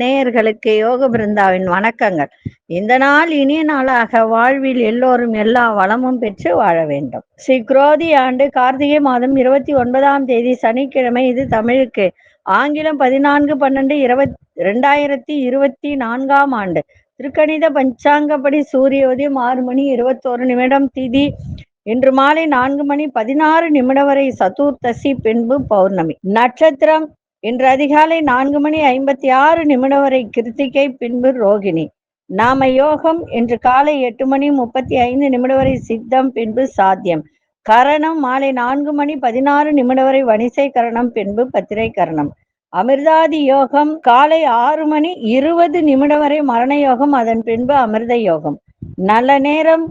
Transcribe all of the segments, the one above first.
நேயர்களுக்கு யோக பிருந்தாவின் வணக்கங்கள். இந்த நாள் இனிய நாளாக வாழ்வில் எல்லோரும் எல்லா வளமும் பெற்று வாழ வேண்டும். ஸ்ரீ குரோதி ஆண்டு கார்த்திகை மாதம் இருபத்தி ஒன்பதாம் தேதி சனிக்கிழமை. இது தமிழுக்கு ஆங்கிலம் பதினான்கு பன்னெண்டு இருபத் ரெண்டாயிரத்தி இருபத்தி நான்காம் ஆண்டு. திருக்கணித பஞ்சாங்கப்படி சூரிய உதயம் ஆறு மணி இருபத்தோரு நிமிடம். திதி இன்று மாலை நான்கு மணி பதினாறு நிமிடம் வரை சதுர்த்தசி பின்பு பௌர்ணமி. நட்சத்திரம் இன்று அதிகாலை நான்கு மணி ஐம்பத்தி ஆறு நிமிடம் வரை கிருத்திகை பின்பு ரோகிணி. நாம யோகம் இன்று காலை எட்டு மணி முப்பத்தி ஐந்து நிமிடம் வரை சித்தம் பின்பு சாத்தியம். கரணம் மாலை நான்கு மணி பதினாறு நிமிடம் வரை வணிசை கரணம் பின்பு பத்திரை கரணம். அமிர்தாதி யோகம் காலை ஆறு மணி இருபது நிமிடம் வரை மரண யோகம் அதன் பின்பு அமிர்த யோகம். நல்ல நேரம்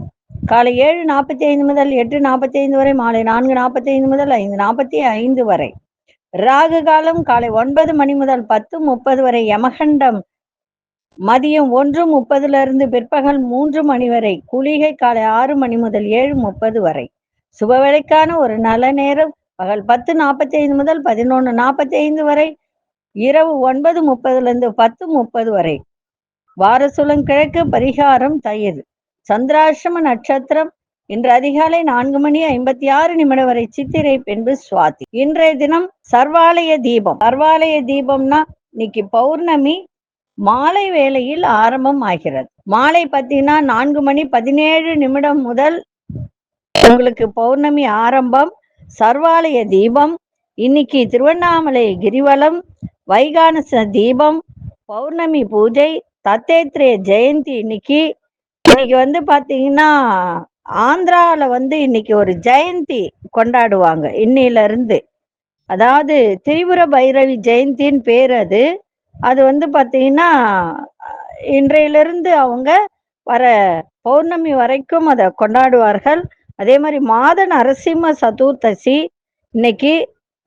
காலை ஏழு நாற்பத்தி ஐந்து முதல் எட்டு நாற்பத்தி ஐந்து வரை மாலை நான்கு நாற்பத்தி ஐந்து முதல் ஐந்து நாற்பத்தி ஐந்து வரை. ராகு காலம் காலை ஒன்பது மணி முதல் பத்து முப்பது வரை யமகண்டம் மதியம் ஒன்று முப்பதுல இருந்து பிற்பகல் மூன்று மணி வரை குளிகை காலை ஆறு மணி முதல் ஏழு முப்பது வரை. சுபவேளைக்கான ஒரு நல்ல நேரம் பகல் பத்து நாற்பத்தி ஐந்து முதல் பதினொன்று நாற்பத்தி ஐந்து வரை இரவு ஒன்பது முப்பதுல இருந்து பத்து முப்பது வரை. வாரசுலம் கிழக்கு பரிகாரம் தயிர். சந்திராசிரம நட்சத்திரம். இன்று அதிகாலை நான்கு மணி ஐம்பத்தி ஆறு நிமிடம் வரை சித்திரை பின்பு சுவாதி. இன்றைய தினம் சர்வாலய தீபம். சர்வாலய தீபம்னா இன்னைக்கு பௌர்ணமி மாலை வேளையில் ஆரம்பம் ஆகிறது. மாலை பார்த்தீங்கன்னா நான்கு மணி பதினேழு நிமிடம் முதல் உங்களுக்கு பௌர்ணமி ஆரம்பம். சர்வாலய தீபம். இன்னைக்கு திருவண்ணாமலை கிரிவலம். வைகானச தீபம். பௌர்ணமி பூஜை. தத்தேத்ரே ஜெயந்தி இன்னைக்கு. இன்னைக்கு வந்து பாத்தீங்கன்னா ஆந்திரால வந்து இன்னைக்கு ஒரு ஜெயந்தி கொண்டாடுவாங்க இன்னையில இருந்து அதாவது திரிபுர பைரவி ஜெயந்தின்னு பேர் அது. அது வந்து பாத்தீங்கன்னா இன்றையிலிருந்து அவங்க வர பௌர்ணமி வரைக்கும் அதை கொண்டாடுவார்கள். அதே மாதிரி மாத நரசிம்ம சதுர்த்தசி இன்னைக்கு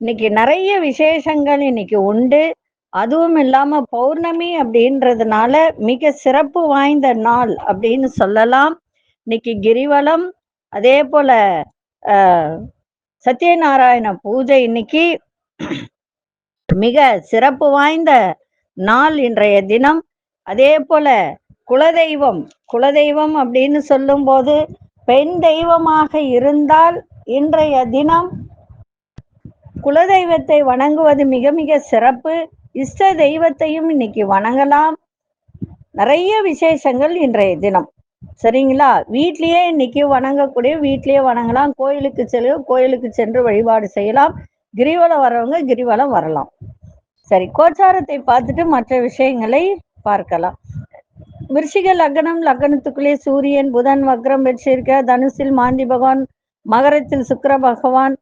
இன்னைக்கு நிறைய விசேஷங்கள் இன்னைக்கு உண்டு. அதுவும் இல்லாம பௌர்ணமி அப்படின்றதுனால மிக சிறப்பு வாய்ந்த நாள் அப்படின்னு சொல்லலாம். இன்னைக்கு கிரிவலம் அதே போல சத்யநாராயண பூஜை இன்னைக்கு மிக சிறப்பு வாய்ந்த நாள் இன்றைய தினம். அதே போல குலதெய்வம் குலதெய்வம் அப்படின்னு சொல்லும்போது பெண் தெய்வமாக இருந்தால் இன்றைய தினம் குலதெய்வத்தை வணங்குவது மிக மிக சிறப்பு. இஷ்ட தெய்வத்தையும் இன்னைக்கு வணங்கலாம். நிறைய விசேஷங்கள் இன்றைய தினம். சரிங்களா? வீட்லயே இன்னைக்கு வணங்கக்கூடிய வீட்லயே வணங்கலாம். கோயிலுக்கு செல்ல கோயிலுக்கு சென்று வழிபாடு செய்யலாம். கிரிவலம் வரவங்க கிரிவலம் வரலாம். சரி கோச்சாரத்தை பார்த்துட்டு மற்ற விஷயங்களை பார்க்கலாம். விருஷிக லக்னம் லக்னத்துக்குள்ளே சூரியன் புதன் வக்ரம் பெற்றிருக்க தனுசில் மாந்தி பகவான் மகரத்தில் சுக்கிர பகவான்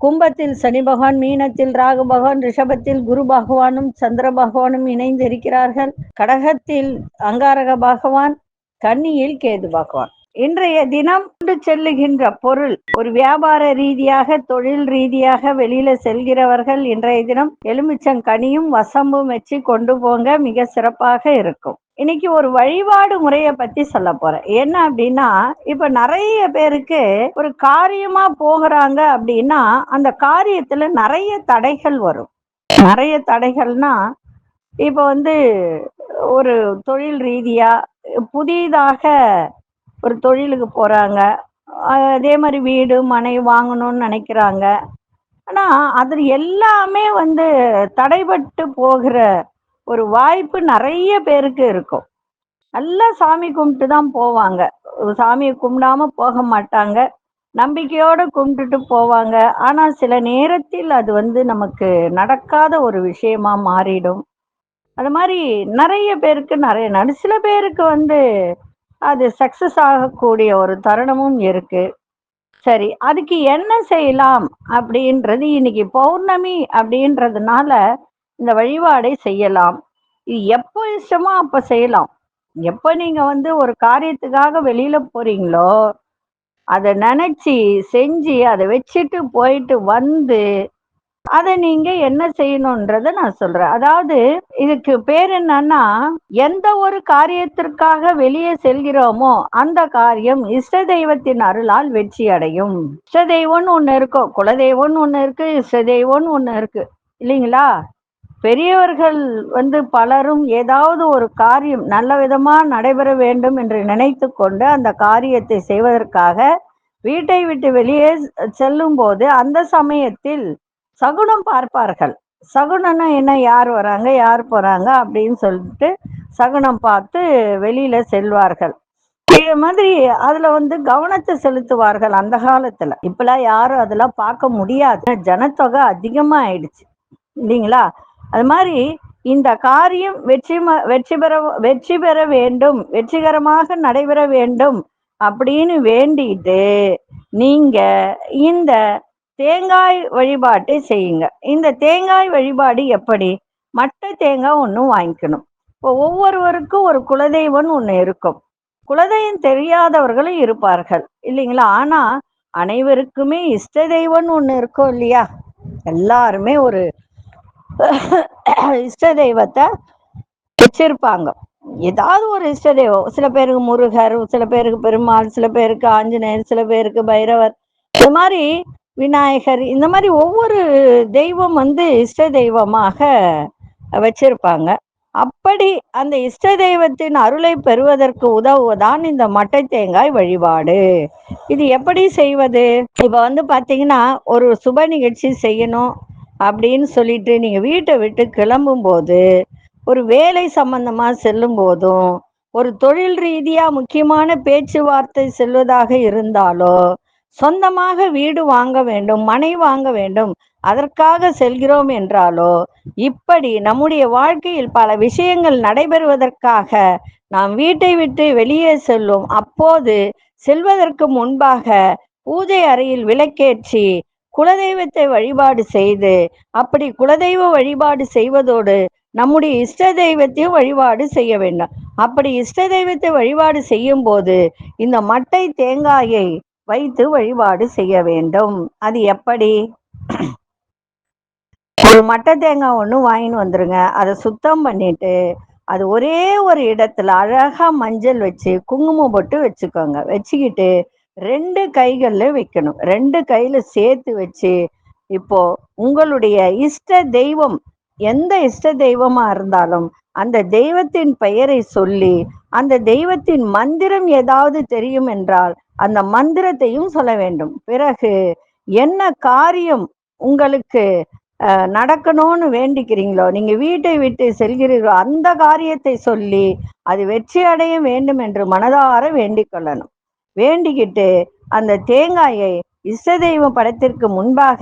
கும்பத்தில் சனி பகவான் மீனத்தில் ராகு பகவான் ரிஷபத்தில் குரு பகவானும் சந்திர பகவானும் இணைந்து இருக்கிறார்கள் கடகத்தில் அங்காரக பகவான் கன்னியில் கேது பகவான். இன்றைய தினம் கொண்டு செல்லுகின்ற பொருள் ஒரு வியாபார ரீதியாக தொழில் ரீதியாக வெளியில செல்கிறவர்கள் இன்றைய தினம் எலுமிச்சங்கனியும் வசம்பும் வச்சு கொண்டு போங்க மிக சிறப்பாக இருக்கும். இன்னைக்கு ஒரு வழிபாடு முறையை பத்தி சொல்ல போறேன். என்ன அப்படின்னா இப்ப நிறைய பேருக்கு ஒரு காரியமா போகிறாங்க அப்படின்னா அந்த காரியத்துல நிறைய தடைகள் வரும். நிறைய தடைகள்னா இப்ப வந்து ஒரு தொழில் ரீதியா புதிதாக ஒரு தொழிலுக்கு போறாங்க. அதே மாதிரி வீடு மனை வாங்கணும்னு நினைக்கிறாங்க. ஆனா அது எல்லாமே வந்து தடைபட்டு போகிற ஒரு வாய்ப்பு நிறைய பேருக்கு இருக்கும். நல்லா சாமி கும்பிட்டு தான் போவாங்க. சாமியை கும்பிடாம போக மாட்டாங்க. நம்பிக்கையோட கும்பிட்டுட்டு போவாங்க. ஆனா சில நேரத்தில் அது வந்து நமக்கு நடக்காத ஒரு விஷயமா மாறிடும். அது மாதிரி நிறைய பேருக்கு நிறைய நடு சில பேருக்கு வந்து அது சக்சஸ் ஆகக்கூடிய ஒரு தருணமும் இருக்கு. சரி அதுக்கு என்ன செய்யலாம் அப்படின்றது இன்னைக்கு பௌர்ணமி அப்படின்றதுனால இந்த வழிபாடை செய்யலாம். இது எப்போ இஷ்டமோ அப்போ செய்யலாம். எப்போ நீங்க வந்து ஒரு காரியத்துக்காக வெளியில போறீங்களோ அதை நினைச்சி செஞ்சு அதை வச்சுட்டு போயிட்டு வந்து அதை நீங்க என்ன செய்யணும்ன்றத நான் சொல்றேன். அதாவது இதுக்கு பேர் என்னன்னா எந்த ஒரு காரியத்திற்காக வெளியே செல்கிறோமோ அந்த காரியம் இஷ்ட தெய்வத்தின் அருளால் வெற்றி அடையும். இஷ்ட தெய்வம்னு ஒண்ணு இருக்கும் குலதெய்வம்னு ஒண்ணு இருக்கு இஷ்ட தெய்வம்னு ஒண்ணு இருக்கு. இல்லைங்களா? பெரியவர்கள் வந்து பலரும் ஏதாவது ஒரு காரியம் நல்ல விதமா நடைபெற வேண்டும் என்று நினைத்து கொண்டு அந்த காரியத்தை செய்வதற்காக வீட்டை விட்டு வெளியே செல்லும் போது அந்த சமயத்தில் சகுனம் பார்ப்பார்கள். சகுனம்னா என்ன? யார் வராங்க? யார் போறாங்க? அப்படின்னு சொல்லிட்டு சகுனம் பார்த்து வெளியில செல்வார்கள். இது மாதிரி அதுல வந்து கவனத்தை செலுத்துவார்கள் அந்த காலத்துல. இப்பெல்லாம் யாரும் அதெல்லாம் பார்க்க முடியாது. ஜனத்தொகை அதிகமா ஆயிடுச்சு இல்லைங்களா? அது மாதிரி இந்த காரியம் வெற்றி வெற்றி பெற வெற்றி பெற வேண்டும். வெற்றிகரமாக நடைபெற வேண்டும் அப்படின்னு வேண்டிட்டு நீங்க இந்த தேங்காய் வழிபாட்டை செய்யுங்க. இந்த தேங்காய் வழிபாடு எப்படி? மட்டை தேங்காய் ஒன்று வாங்கிக்கணும். இப்போ ஒவ்வொருவருக்கும் ஒரு குலதெய்வம் ஒன்று இருக்கும். குலதெய்வம் தெரியாதவர்களும் இருப்பார்கள். இல்லைங்களா? ஆனா அனைவருக்குமே இஷ்ட தெய்வம்னு ஒன்று இருக்கும் இல்லையா? எல்லாருமே ஒரு இஷ்ட தெய்வத்தை வச்சிருப்பாங்க. ஏதாவது ஒரு இஷ்ட தெய்வம். சில பேருக்கு முருகர் சில பேருக்கு பெருமாள் சில பேருக்கு ஆஞ்சநேயர் சில பேருக்கு பைரவர். இந்த மாதிரி விநாயகர் இந்த மாதிரி ஒவ்வொரு தெய்வம் வந்து இஷ்ட தெய்வமாக வச்சிருப்பாங்க. அப்படி அந்த இஷ்ட தெய்வத்தின் அருளை பெறுவதற்கு உதவுவதான் இந்த மட்டை தேங்காய் வழிபாடு. இது எப்படி செய்வது? இப்ப வந்து பாத்தீங்கன்னா ஒரு சுப நிகழ்ச்சி செய்யணும் அப்படின்னு சொல்லிட்டு நீங்க வீட்டை விட்டு கிளம்பும் போது ஒரு வேலை சம்பந்தமா செல்லும் போதும் ஒரு தொழில் ரீதியா முக்கியமான பேச்சுவார்த்தை செல்வதாக இருந்தாலோ சொந்தமாக வீடு வாங்க வேண்டும் மனை வாங்க வேண்டும் அதற்காக செல்கிறோம் என்றாலோ இப்படி நம்முடைய வாழ்க்கையில் பல விஷயங்கள் நடைபெறுவதற்காக நாம் வீட்டை விட்டு வெளியே செல்லும். அப்போது செல்வதற்கு முன்பாக பூஜை அறையில் விளக்கேற்றி குலதெய்வத்தை வழிபாடு செய்து அப்படி குலதெய்வ வழிபாடு செய்வதோடு நம்முடைய இஷ்ட தெய்வத்தையும் வழிபாடு செய்ய வேண்டும். அப்படி இஷ்ட தெய்வத்தை வழிபாடு செய்யும் போது இந்த மட்டை தேங்காயை வைத்து வழிபாடு செய்ய வேண்டும். அது எப்படி? ஒரு மட்டை தேங்காய் ஒன்று வாங்கின்னு வந்துருங்க. அதை சுத்தம் பண்ணிட்டு அது ஒரே ஒரு இடத்துல அழகா மஞ்சள் வச்சு குங்குமம் போட்டு வச்சுக்கோங்க. வச்சுக்கிட்டு ரெண்டு கைகள்ல வைக்கணும். ரெண்டு கையில சேர்த்து வச்சு இப்போ உங்களுடைய இஷ்ட தெய்வம் எந்த இஷ்ட தெய்வமா இருந்தாலும் அந்த தெய்வத்தின் பெயரை சொல்லி அந்த தெய்வத்தின் மந்திரம் ஏதாவது தெரியும் என்றால் அந்த மந்திரத்தையும் சொல்ல வேண்டும். பிறகு என்ன காரியம் உங்களுக்கு நடக்கணும்னு வேண்டிக்கிறீங்களோ நீங்க வீட்டை விட்டு செல்கிறீர்களோ அந்த காரியத்தை சொல்லி அது வெற்றி அடைய வேண்டும் என்று மனதார வேண்டிக் கொள்ளணும். வேண்டிக்கிட்டு அந்த தேங்காயை இஷ்ட தெய்வ படத்திற்கு முன்பாக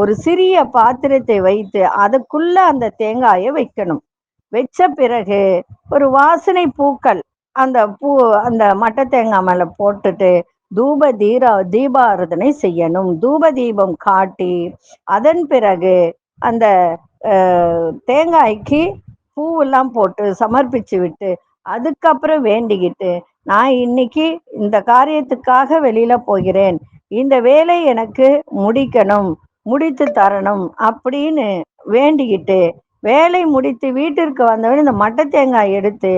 ஒரு சிறிய பாத்திரத்தை வைத்து அதுக்குள்ள அந்த தேங்காயை வைக்கணும். வச்ச பிறகு ஒரு வாசனை பூக்கள் அந்த பூ அந்த மட்டை தேங்காய் மேல போட்டுட்டு தூப தீரா தீபாரதனை செய்யணும். தூப தீபம் காட்டி அதன் பிறகு அந்த தேங்காய்க்கு பூவெல்லாம் போட்டு சமர்ப்பிச்சு விட்டு அதுக்கப்புறம் வேண்டிக்கிட்டு நான் இன்னைக்கு இந்த காரியத்துக்காக வெளியில போகிறேன். இந்த வேலை எனக்கு முடிக்கணும் முடித்து தரணும் அப்படின்னு வேண்டிக்கிட்டு வேலை முடித்து வீட்டிற்கு வந்தவன் இந்த மட்டை தேங்காய் எடுத்து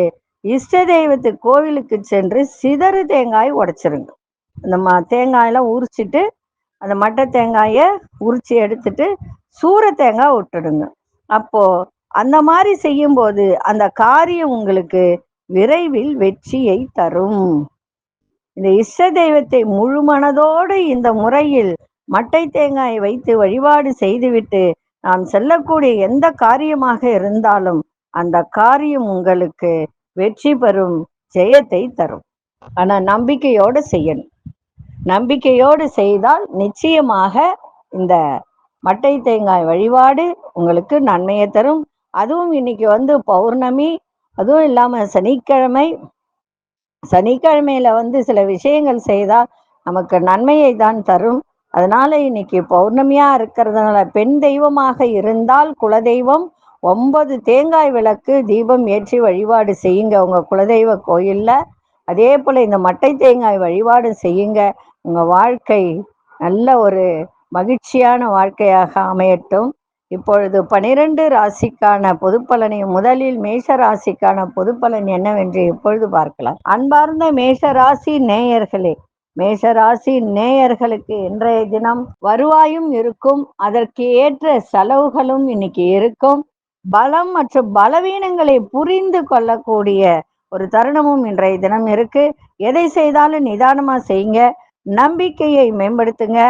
இஷ்ட தெய்வத்து கோவிலுக்கு சென்று சிதறு தேங்காய் உடைச்சிருங்க. இந்த ம தேங்காயெல்லாம் உரிச்சிட்டு அந்த மட்டை தேங்காயை உரிச்சு எடுத்துட்டு சூற தேங்காய் விட்டுடுங்க. அப்போ அந்த மாதிரி செய்யும்போது அந்த காரியம் உங்களுக்கு விரைவில் வெற்றியை தரும். இந்த இஷ்ட தெய்வத்தை முழு மனதோடு இந்த முறையில் மட்டை தேங்காயை வைத்து வழிபாடு செய்துவிட்டு நான் செல்லக்கூடிய எந்த காரியமாக இருந்தாலும் அந்த காரியம் உங்களுக்கு வெற்றி பெறும் ஜெயத்தை தரும். ஆனா நம்பிக்கையோடு செய்யணும். நம்பிக்கையோடு செய்தால் நிச்சயமாக இந்த மட்டை தேங்காய் வழிபாடு உங்களுக்கு நன்மையை தரும். அதுவும் இன்னைக்கு வந்து பௌர்ணமி அதுவும் இல்லாம சனிக்கிழமை. சனிக்கிழமையில வந்து சில விஷயங்கள் செய்தால் நமக்கு நன்மையை தான் தரும். அதனால இன்னைக்கு பௌர்ணமியா இருக்கிறதுனால பெண் தெய்வமாக இருந்தால் குலதெய்வம் ஒன்பது தேங்காய் விளக்கு தீபம் ஏற்றி வழிபாடு செய்யுங்க. உங்க குலதெய்வ கோயில்ல அதே போல இந்த மட்டை தேங்காய் வழிபாடு செய்யுங்க. உங்க வாழ்க்கை நல்ல ஒரு மகிழ்ச்சியான வாழ்க்கையாக அமையட்டும். இப்பொழுது பனிரெண்டு ராசிக்கான பொதுப்பலனையும் முதலில் மேஷ ராசிக்கான பொதுப்பலன் என்னவென்று இப்பொழுது பார்க்கலாம். அன்பார்ந்த மேஷ ராசி நேயர்களே மேசராசி நேயர்களுக்கு இன்றைய தினம் வருவாயும் இருக்கும். அதற்கு ஏற்ற செலவுகளும் இன்னைக்கு இருக்கும். பலம் மற்றும் பலவீனங்களை புரிந்து கொள்ளக்கூடிய ஒரு தருணமும் இன்றைய தினம் இருக்கு. எதை செய்தாலும் நிதானமா செய்யுங்க. நம்பிக்கையை மேம்படுத்துங்க.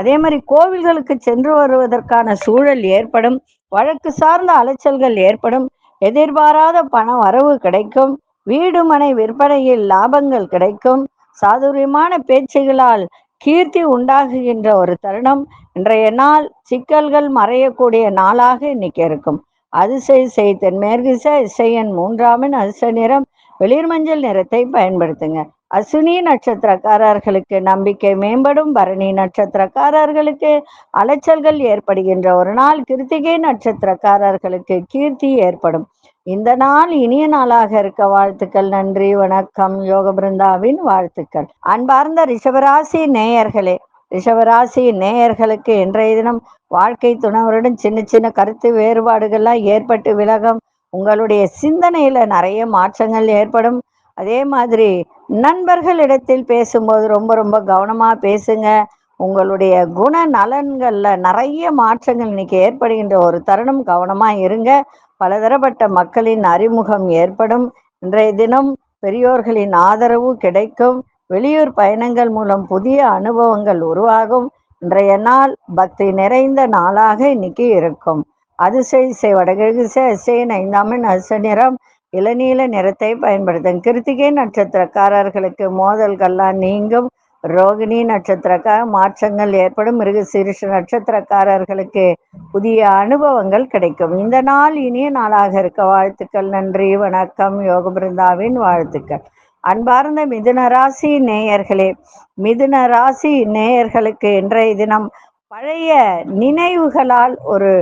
அதே மாதிரி கோவில்களுக்கு சென்று வருவதற்கான சூழல் ஏற்படும். வழக்கு சார்ந்த அலைச்சல்கள் ஏற்படும். எதிர்பாராத பண வரவு கிடைக்கும். வீடு மனை விற்பனையில் லாபங்கள் கிடைக்கும். சாதுரியமான பேச்சுகளால் கீர்த்தி உண்டாகுகின்ற ஒரு தருணம் இன்றைய நாள் சிக்கல்கள் மறையக்கூடிய நாளாக இன்னைக்கு இருக்கும். அதிசய செய்தன் மேற்கிச இசையன் மூன்றாமின் அரிச நிறம் வெளிர் மஞ்சள் நிறத்தை பயன்படுத்துங்க. அசுனி நட்சத்திரக்காரர்களுக்கு நம்பிக்கை மேம்படும் பரணி நட்சத்திரக்காரர்களுக்கு அலைச்சல்கள் ஏற்படுகின்ற ஒரு நாள் கிருத்திகை நட்சத்திரக்காரர்களுக்கு கீர்த்தி ஏற்படும். இந்த நாள் இனிய நாளாக இருக்க வாழ்த்துக்கள் நன்றி வணக்கம் யோக பிருந்தாவின் வாழ்த்துக்கள். அன்பார்ந்த ரிஷபராசி நேயர்களே ரிஷபராசி நேயர்களுக்கு இன்றைய தினம் வாழ்க்கை துணவருடன் சின்ன சின்ன கருத்து வேறுபாடுகள்லாம் ஏற்பட்டு விலகும். உங்களுடைய சிந்தனையில நிறைய மாற்றங்கள் ஏற்படும். அதே மாதிரி நண்பர்களிடத்தில் பேசும்போது ரொம்ப ரொம்ப கவனமா பேசுங்க. உங்களுடைய குண நலன்கள்ல நிறைய மாற்றங்கள் இன்னைக்கு ஏற்படுகின்ற ஒரு தருணம். கவனமா இருங்க. பலதரப்பட்ட மக்களின் அறிமுகம் ஏற்படும். இன்றைய தினம் பெரியோர்களின் ஆதரவு கிடைக்கும். வெளியூர் பயணங்கள் மூலம் புதிய அனுபவங்கள் உருவாகும். இன்றைய நாள் பக்தி நிறைந்த நாளாக இன்னைக்கு இருக்கும். அதிசய வடகிழக்கு இசையின் ஐந்தாமின் அச நிறம். இளநீல நிறத்தை பயன்படுத்தும் கிருத்திகை நட்சத்திரக்காரர்களுக்கு மோதல்கள்லாம் நீங்கும். ரோகிணி நட்சத்திரக்கார மாற்றங்கள் ஏற்படும். மிருக சிறுஷ நட்சத்திரக்காரர்களுக்கு புதிய அனுபவங்கள் கிடைக்கும். இந்த நாள் இனிய நாளாக இருக்க. வாழ்த்துக்கள் நன்றி வணக்கம். யோக பிருந்தாவின் வாழ்த்துக்கள். அன்பார்ந்த மிதுன ராசி நேயர்களே மிதுன ராசி நேயர்களுக்கு இன்றைய தினம் பழைய நினைவுகளால் ஒரு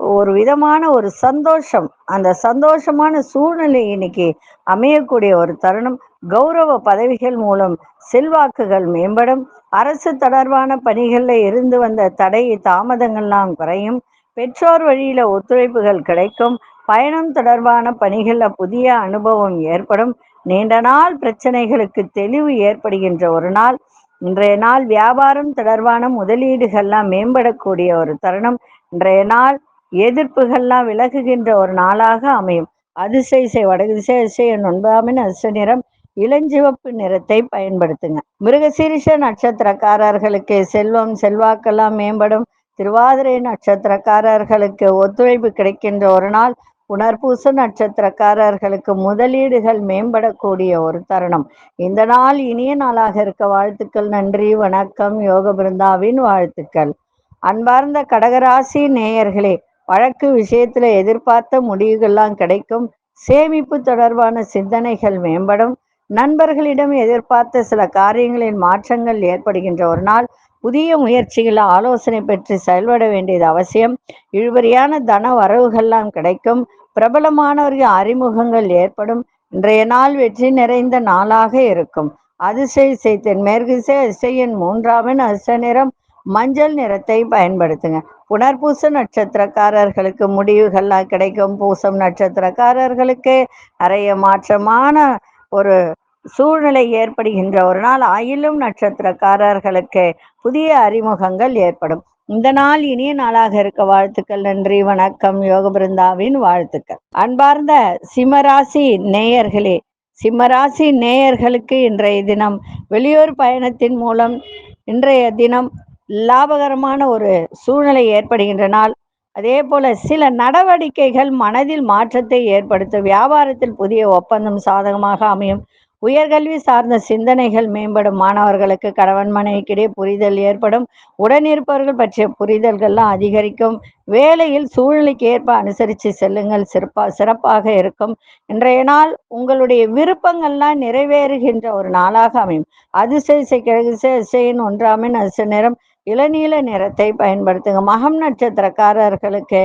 ஒரு விதமான ஒரு சந்தோஷம். அந்த சந்தோஷமான சூழ்நிலை இன்னைக்கு அமையக்கூடிய ஒரு தருணம். கௌரவ பதவிகள் மூலம் செல்வாக்குகள் மேம்படும். அரசு தொடர்பான பணிகளில் இருந்து வந்த தடை தாமதங்கள்லாம் குறையும். பெற்றோர் வழியில ஒத்துழைப்புகள் கிடைக்கும். பயணம் தொடர்பான பணிகளில் புதிய அனுபவம் ஏற்படும். நீண்ட நாள் பிரச்சனைகளுக்கு தெளிவு ஏற்படுகின்ற ஒரு நாள். இன்றைய நாள் வியாபாரம் தொடர்பான முதலீடுகள்லாம் மேம்படக்கூடிய ஒரு தருணம். இன்றைய நாள் எதிர்ப்புகள்லாம் விலகுகின்ற ஒரு நாளாக அமையும். அதிசய வடகு திசை அதிசய ஒன்பதாமின் அதிர்ஷ்ட நிறம். இளஞ்சிவப்பு நிறத்தை பயன்படுத்துங்க. மிருகசீரிஷ நட்சத்திரக்காரர்களுக்கு செல்வம் செல்வாக்கெல்லாம் மேம்படும். திருவாதிரை நட்சத்திரக்காரர்களுக்கு ஒத்துழைப்பு கிடைக்கின்ற ஒரு நாள் புனர்பூச நட்சத்திரக்காரர்களுக்கு முதலீடுகள் மேம்படக்கூடிய ஒரு தருணம். இந்த நாள் இனிய நாளாக இருக்க வாழ்த்துக்கள் நன்றி வணக்கம் யோக பிருந்தாவின் வாழ்த்துக்கள். அன்பார்ந்த கடகராசி நேயர்களே வழக்கு விஷயத்துல எதிர்பார்த்த முடிவுகள்லாம் கிடைக்கும். சேமிப்பு தொடர்பான சிந்தனைகள் மேம்படும். நண்பர்களிடம் எதிர்பார்த்த சில காரியங்களின் மாற்றங்கள் ஏற்படுகின்ற ஒரு நாள். புதிய முயற்சிகள் ஆலோசனை பெற்று செயல்பட வேண்டியது அவசியம். இழுபறியான தன வரவுகள்லாம் கிடைக்கும். பிரபலமானவர்கள் அறிமுகங்கள் ஏற்படும். இன்றைய நாள் வெற்றி நிறைந்த நாளாக இருக்கும். அதிசய செய்தன் மேற்கு இசையின் மூன்றாவின் அசை நிறம். மஞ்சள் நிறத்தை பயன்படுத்துங்க. புனர்பூச நட்சத்திரக்காரர்களுக்கு முடிவுகள்லாம் கிடைக்கும். பூசம் நட்சத்திரக்காரர்களுக்கு நிறைய மாற்றமான ஒரு சூழ்நிலை ஏற்படுகின்ற ஒரு நாள் ஆயிலும் நட்சத்திரக்காரர்களுக்கு புதிய அறிமுகங்கள் ஏற்படும். இந்த நாள் இனிய நாளாக இருக்க வாழ்த்துக்கள் நன்றி வணக்கம் யோக பிருந்தாவின் வாழ்த்துக்கள். அன்பார்ந்த சிம்மராசி நேயர்களே சிம்மராசி நேயர்களுக்கு இன்றைய தினம் வெளியூர் பயணத்தின் மூலம் இன்றைய தினம் லாபகரமான ஒரு சூழ்நிலை ஏற்படுகின்ற நாள். அதே போல சில நடவடிக்கைகள் மனதில் மாற்றத்தை ஏற்படுத்தும். வியாபாரத்தில் புதிய ஒப்பந்தம் சாதகமாக அமையும். உயர்கல்வி சார்ந்த சிந்தனைகள் மேம்படும். மாணவர்களுக்கு கணவன் மனைவிக்கிடையே புரிதல் ஏற்படும். உடனிருப்பவர்கள் பற்றிய புரிதல்கள்லாம் அதிகரிக்கும். வேலையில் சூழ்நிலைக்கு ஏற்ப அனுசரித்து செல்லுங்கள். சிறப்பாக சிறப்பாக இருக்கும். இன்றைய நாள் உங்களுடைய விருப்பங்கள்லாம் நிறைவேறுகின்ற ஒரு நாளாக அமையும். அதிசய கிழகு ஒன்றாமின் அதிசய நேரம் இளநீல நிறத்தை பயன்படுத்துங்க. மகம் நட்சத்திரக்காரர்களுக்கு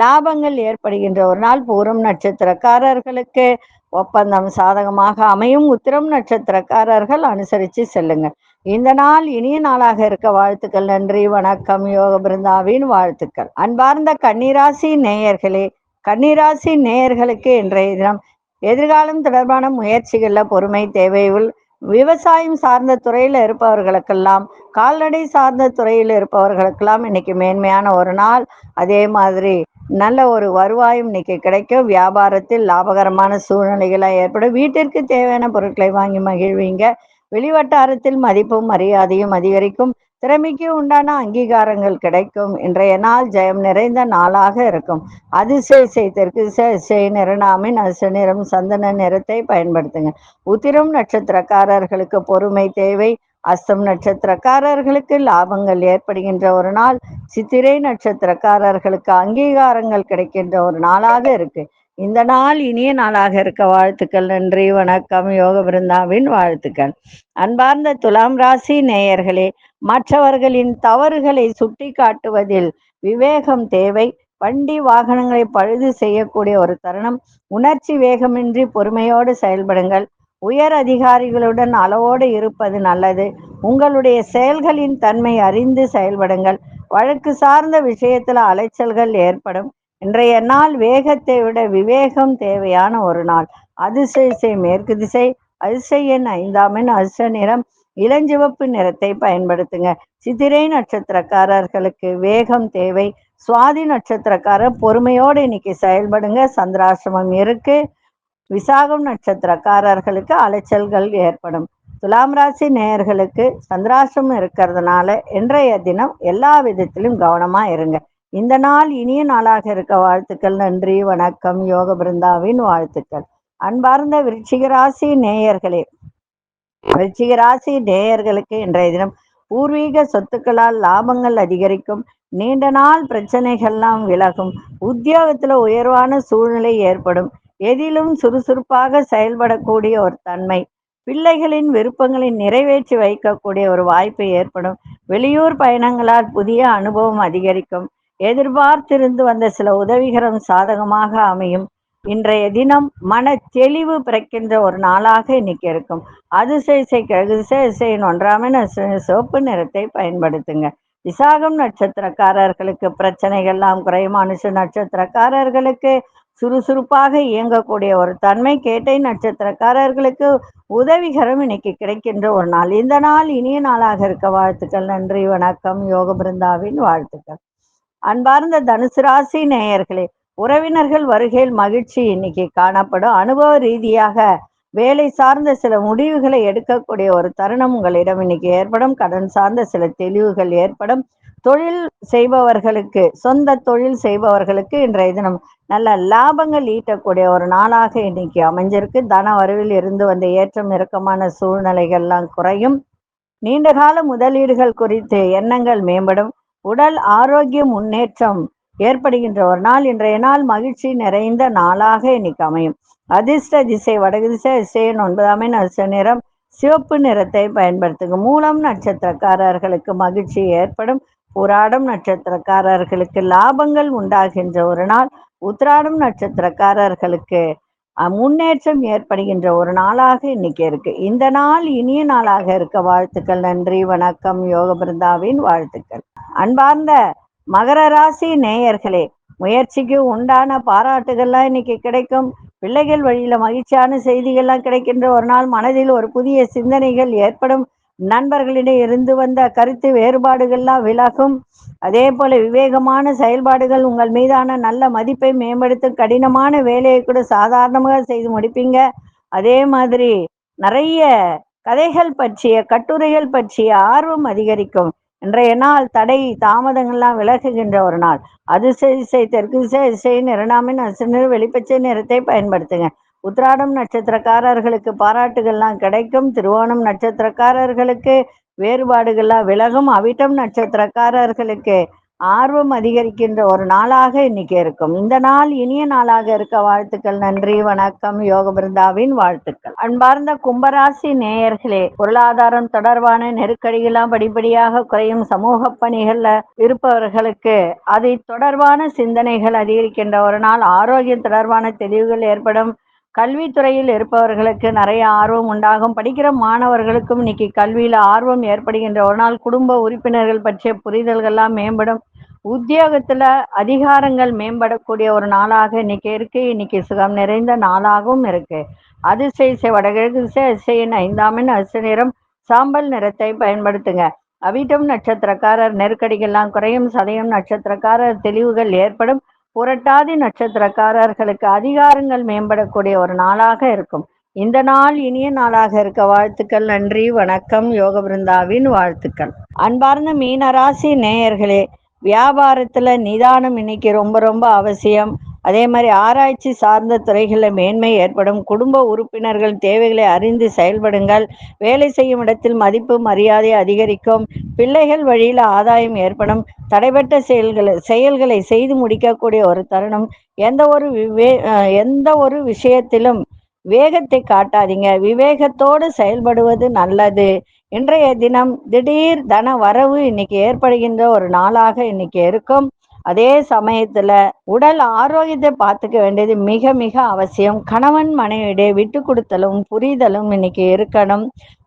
லாபங்கள் ஏற்படுகின்ற ஒரு நாள் பூரம் நட்சத்திரக்காரர்களுக்கு ஒப்பந்தம் சாதகமாக அமையும். உத்திரம் நட்சத்திரக்காரர்கள் அனுசரித்து செல்லுங்க. இந்த நாள் இனிய நாளாக இருக்க வாழ்த்துக்கள் நன்றி வணக்கம். யோக பிருந்தாவின் வாழ்த்துக்கள். அன்பார்ந்த கன்னிராசி நேயர்களே கன்னிராசி நேயர்களுக்கு இன்றைய தினம் எதிர்காலம் தொடர்பான முயற்சிகளில் பொறுமை தேவை விவசாயம் சார்ந்த துறையில இருப்பவர்களுக்கெல்லாம் கால்நடை சார்ந்த துறையில் இருப்பவர்களுக்கெல்லாம் இன்னைக்கு மேன்மையான ஒரு நாள். அதே மாதிரி நல்ல ஒரு வருவாயும் இன்னைக்கு கிடைக்கும். வியாபாரத்தில் லாபகரமான சூழ்நிலைகளாக ஏற்படும். வீட்டிற்கு தேவையான பொருட்களை வாங்கி மகிழ்வீங்க. வெளிவட்டாரத்தில் மதிப்பும் மரியாதையும் அதிகரிக்கும். திறமைக்கு உண்டான அங்கீகாரங்கள் கிடைக்கும். இன்றைய நாள் ஜெயம் நிறைந்த நாளாக இருக்கும். அதிசய தெற்கு செய் நிறநாமின் அச நிறம் சந்தன நிறத்தை பயன்படுத்துங்க உத்திரம் நட்சத்திரக்காரர்களுக்கு பொறுமை தேவை. அஸ்தம் நட்சத்திரக்காரர்களுக்கு லாபங்கள் ஏற்படுகின்ற ஒரு நாள். சித்திரை நட்சத்திரக்காரர்களுக்கு அங்கீகாரங்கள் கிடைக்கின்ற ஒரு நாளாக இருக்கு. இந்த நாள் இனிய நாளாக இருக்க வாழ்த்துக்கள் நன்றி வணக்கம் யோக பிருந்தாவின் வாழ்த்துக்கள். அன்பார்ந்த துலாம் ராசி நேயர்களே மற்றவர்களின் தவறுகளை சுட்டி காட்டுவதில் விவேகம் தேவை. வண்டி வாகனங்களை பழுது செய்யக்கூடிய ஒரு தருணம். உணர்ச்சி வேகமின்றி பொறுமையோடு செயல்படுங்கள். உயர் அதிகாரிகளுடன் அளவோடு இருப்பது நல்லது. உங்களுடைய செயல்களின் தன்மை அறிந்து செயல்படுங்கள். வழக்கு சார்ந்த விஷயத்தில் அலைச்சல்கள் ஏற்படும். இன்றைய நாள் வேகத்தை விட விவேகம் தேவையான ஒரு நாள். அதிசய மேற்கு திசை அதிசயன் ஐந்தாமின் அதிச நிறம் இளஞ்சிவப்பு நிறத்தை பயன்படுத்துங்க. சித்திரை நட்சத்திரக்காரர்களுக்கு வேகம் தேவை. சுவாதி நட்சத்திரக்காரர் பொறுமையோடு இன்னைக்கு செயல்படுங்க. சந்திராசிரமம் இருக்கு. விசாகம் நட்சத்திரக்காரர்களுக்கு அலைச்சல்கள் ஏற்படும். துலாம் ராசி நேயர்களுக்கு சந்திராசிரமம் இருக்கிறதுனால இன்றைய தினம் எல்லா விதத்திலும் கவனமா இருங்க. இந்த நாள் இனிய நாளாக இருக்க வாழ்த்துக்கள் நன்றி வணக்கம் யோக பிருந்தாவின் வாழ்த்துக்கள். அன்பார்ந்த விருச்சிகராசி நேயர்களே விருச்சிகராசி நேயர்களுக்கு இன்றைய தினம் பூர்வீக சொத்துக்களால் லாபங்கள் அதிகரிக்கும் நீண்ட நாள் பிரச்சனைகள்லாம் விலகும் உத்தியோகத்துல உயர்வான சூழ்நிலை ஏற்படும் எதிலும் சுறுசுறுப்பாக செயல்படக்கூடிய ஒரு தன்மை பிள்ளைகளின் விருப்பங்களை நிறைவேற்றி வைக்கக்கூடிய ஒரு வாய்ப்பு ஏற்படும் வெளியூர் பயணங்களால் புதிய அனுபவம் அதிகரிக்கும் எதிர்பார்த்திருந்து வந்த சில உதவிகரம் சாதகமாக அமையும். இன்றைய தினம் மன தெளிவு பிறக்கின்ற ஒரு நாளாக இன்னைக்கு இருக்கும். அதிசய கிழகுசைன் ஒன்றாம சிவப்பு நிறத்தை பயன்படுத்துங்க. விசாகம் நட்சத்திரக்காரர்களுக்கு பிரச்சனைகள்லாம் குறையும். மனுஷ நட்சத்திரக்காரர்களுக்கு சுறுசுறுப்பாக இயங்கக்கூடிய ஒரு தன்மை கேட்டை நட்சத்திரக்காரர்களுக்கு உதவிகரம் இன்னைக்கு கிடைக்கின்ற ஒரு நாள். இந்த நாள் இனிய நாளாக இருக்க வாழ்த்துக்கள். நன்றி வணக்கம். யோக பிருந்தாவின் வாழ்த்துக்கள். அன்பார்ந்த தனுசு ராசி நேயர்களே உறவினர்கள் வருகையில் மகிழ்ச்சி இன்னைக்கு காணப்படும். அனுபவ ரீதியாக வேலை சார்ந்த சில முடிவுகளை எடுக்கக்கூடிய ஒரு தருணம் உங்களிடம் இன்னைக்கு ஏற்படும். கடன் சார்ந்த சில தெளிவுகள் ஏற்படும். தொழில் செய்பவர்களுக்கு சொந்த தொழில் செய்பவர்களுக்கு இன்றைய தினம் நல்ல லாபங்கள் ஈட்டக்கூடிய ஒரு நாளாக இன்னைக்கு அமைஞ்சிருக்கு. தன வரவில் இருந்து வந்த ஏற்றம் இறக்கமான சூழ்நிலைகள்லாம் குறையும். நீண்டகால முதலீடுகள் குறித்து எண்ணங்கள் மேம்படும். உடல் ஆரோக்கிய முன்னேற்றம் ஏற்படுகின்ற ஒரு நாள். இன்றைய நாள் மகிழ்ச்சி நிறைந்த நாளாக இன்னைக்கு அமையும். அதிர்ஷ்ட திசை வடகு திசை திசையின் ஒன்பதாம் நிறம் சிவப்பு நிறத்தை பயன்படுத்துங்க. மூலம் நட்சத்திரக்காரர்களுக்கு மகிழ்ச்சி ஏற்படும். புராடம் நட்சத்திரக்காரர்களுக்கு லாபங்கள் உண்டாகின்ற ஒரு நாள். உத்திராடம் நட்சத்திரக்காரர்களுக்கு முன்னேற்றம் ஏற்படுகின்ற ஒரு நாளாக இன்னைக்கு இருக்கு. இந்த நாள் இனிய நாளாக இருக்க. வாழ்த்துக்கள் நன்றி வணக்கம். யோக பிருந்தாவின் வாழ்த்துக்கள். அன்பார்ந்த மகர ராசி நேயர்களே முயற்சிக்கு உண்டான பாராட்டுகள்லாம் இன்னைக்கு கிடைக்கும். பிள்ளைகள் வழியில மகிழ்ச்சியான செய்திகள்லாம் கிடைக்கின்ற ஒரு நாள். மனதில் ஒரு புதிய சிந்தனைகள் ஏற்படும். நண்பர்களிடையே இருந்து வந்த கருத்து வேறுபாடுகள்லாம் விலகும். அதே போல விவேகமான செயல்பாடுகள் உங்கள் மீதான நல்ல மதிப்பை மேம்படுத்தும். கடினமான வேலையை கூட சாதாரணமாக செய்து முடிப்பீங்க. அதே மாதிரி நிறைய கதைகள் பற்றிய கட்டுரைகள் பற்றிய ஆர்வம் அதிகரிக்கும். இன்றைய நாள் தடை தாமதங்கள்லாம் விலகுகின்ற ஒரு நாள். அதிசய தெற்கு திசை அதிசய இரண்டாமின் அசுநிறு வெளிப்பச்சை நிறத்தை பயன்படுத்துங்க. உத்ராடம் நட்சத்திரக்காரர்களுக்கு பாராட்டுகள்லாம் கிடைக்கும். திருவோணம் நட்சத்திரக்காரர்களுக்கு வேறுபாடுகள்லாம் விலகும். அவிட்டம் நட்சத்திரக்காரர்களுக்கு ஆர்வம் அதிகரிக்கின்ற ஒரு நாளாக இன்னைக்கு இருக்கும். இந்த நாள் இனிய நாளாக இருக்க வாழ்த்துக்கள் நன்றி வணக்கம் யோக பிருந்தாவின் வாழ்த்துக்கள். அன்பார்ந்த கும்பராசி நேயர்களே பொருளாதாரம் தொடர்பான நெருக்கடிகளாம் படிப்படியாக குறையும் சமூக பணிகள்ல இருப்பவர்களுக்கு அதை தொடர்பான சிந்தனைகள் அதிகரிக்கின்ற ஒரு நாள். ஆரோக்கியம் தொடர்பான தெளிவுகள் ஏற்படும். கல்வித்துறையில் இருப்பவர்களுக்கு நிறைய ஆர்வம் உண்டாகும். படிக்கிற மாணவர்களுக்கும் இன்னைக்கு கல்வியில ஆர்வம் ஏற்படுகின்ற ஒரு நாள். குடும்ப உறுப்பினர்கள் பற்றிய புரிதல்கள்லாம் மேம்படும். உத்தியோகத்துல அதிகாரங்கள் மேம்படக்கூடிய ஒரு நாளாக இன்னைக்கு இருக்கு. இன்னைக்கு சுகம் நிறைந்த நாளாகவும் இருக்கு. அதிசய வடகிழக்கு இசை அதிசயின் ஐந்தாமின் அரிசி நிறம் சாம்பல் நிறத்தை பயன்படுத்துங்க. அவிட்டம் நட்சத்திரக்காரர் நெருக்கடிகள்லாம் குறையும். சதயம் நட்சத்திரக்காரர் தெளிவுகள் ஏற்படும். புரட்டாதி நட்சத்திரக்காரர்களுக்கு அதிகாரங்கள் மேம்படக்கூடிய ஒரு நாளாக இருக்கும். இந்த நாள் இனிய நாளாக இருக்க வாழ்த்துக்கள் நன்றி வணக்கம் யோக பிருந்தாவின் வாழ்த்துக்கள். அன்பார்ந்த மீனராசி நேயர்களே வியாபாரத்துல நிதானம் இன்னைக்கு ரொம்ப ரொம்ப அவசியம். அதே மாதிரி ஆராய்ச்சி சார்ந்த துறைகளில் மேன்மை ஏற்படும். குடும்ப உறுப்பினர்கள் தேவைகளை அறிந்து செயல்படுங்கள். வேலை செய்யும் இடத்தில் மதிப்பு மரியாதை அதிகரிக்கும். பிள்ளைகள் வழியில் ஆதாயம் ஏற்படும். தடைபட்ட செயல்களை செயல்களை செய்து முடிக்கக்கூடிய ஒரு தருணம். எந்த ஒரு விவே எந்த ஒரு விஷயத்திலும் வேகத்தை காட்டாதீங்க. விவேகத்தோடு செயல்படுவது நல்லது. இன்றைய தினம் திடீர் தன வரவு இன்னைக்கு ஏற்படுகின்ற ஒரு நாளாக இன்னைக்கு இருக்கும். அதே சமயத்துல உடல் ஆரோக்கியத்தை பார்த்துக்க வேண்டியது மிக மிக அவசியம். கணவன் மனைவியிடையே விட்டு கொடுத்தலும் புரிதலும் இன்னைக்கு இருக்கணும்.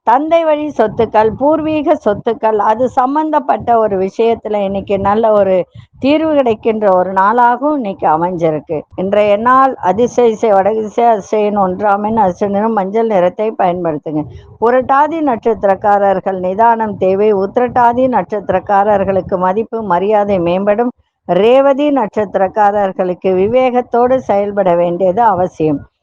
தந்தை வழி சொத்துக்கள் பூர்வீக சொத்துக்கள் அது சம்பந்தப்பட்ட ஒரு விஷயத்துல இன்னைக்கு நல்ல ஒரு தீர்வு கிடைக்கின்ற ஒரு நாளாகவும் இன்னைக்கு அமைஞ்சிருக்கு. இன்றைய நாள் அதிசய வடதிசை அதிசயன் ஒன்றாமின் அரிசனிலும் மஞ்சள் நிறத்தை பயன்படுத்துங்க. புரட்டாதி நட்சத்திரக்காரர்கள் நிதானம் தேவை. உத்திரட்டாதி நட்சத்திரக்காரர்களுக்கு மதிப்பு மரியாதை மேம்படும். ரேவதி நட்சத்திரக்காரர்களுக்கு விவேகத்தோடு செயல்பட வேண்டியது அவசியம்.